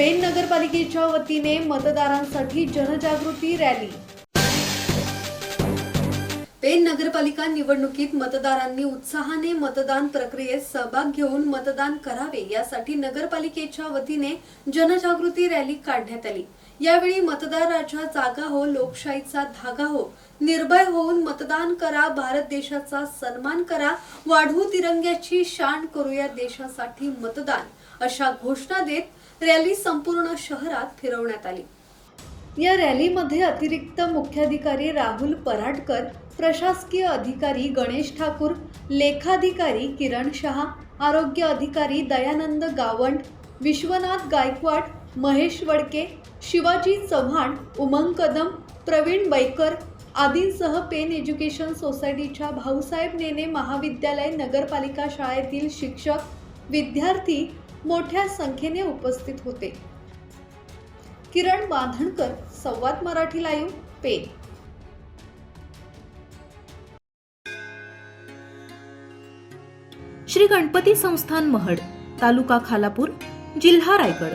पेण नगरपालिकेच्या वतीने मतदारांसाठी जनजागृती रॅली. पेण नगरपालिका निवडणुकीत मतदारांनी उत्साहाने मतदान प्रक्रियेत सहभाग घेऊन मतदान करावे यासाठी नगरपालिकेच्या वतीने जनजागृती रॅली काढण्यात आली. यावेळी मतदाराच्या जागा हो लोकशाहीचा धागा हो. निर्भय होऊन मतदान करा भारत देशाचा सन्मान करा. वाढवू तिरंग्याची शान करूया देशासाठी मतदान अशा घोषणा देत रॅली संपूर्ण शहरात फिरवण्यात आली. या रॅलीमध्ये अतिरिक्त मुख्याधिकारी राहुल पराडकर प्रशासकीय अधिकारी गणेश ठाकूर लेखाधिकारी किरण शहा आरोग्य अधिकारी दयानंद गावंड विश्वनाथ गायकवाड महेश वडके शिवाजी चव्हाण उमंग कदम प्रवीण बैकर आदींसह पेन एज्युकेशन सोसायटीच्या भाऊसाहेब नेने महाविद्यालय नगरपालिका शाळेतील शिक्षक विद्यार्थी मोठ्या संख्येने उपस्थित होते. किरण बांधणकर संवाद मराठी लाईव्ह पेन श्री गणपती संस्थान महड तालुका खालापूर जिल्हा रायगड.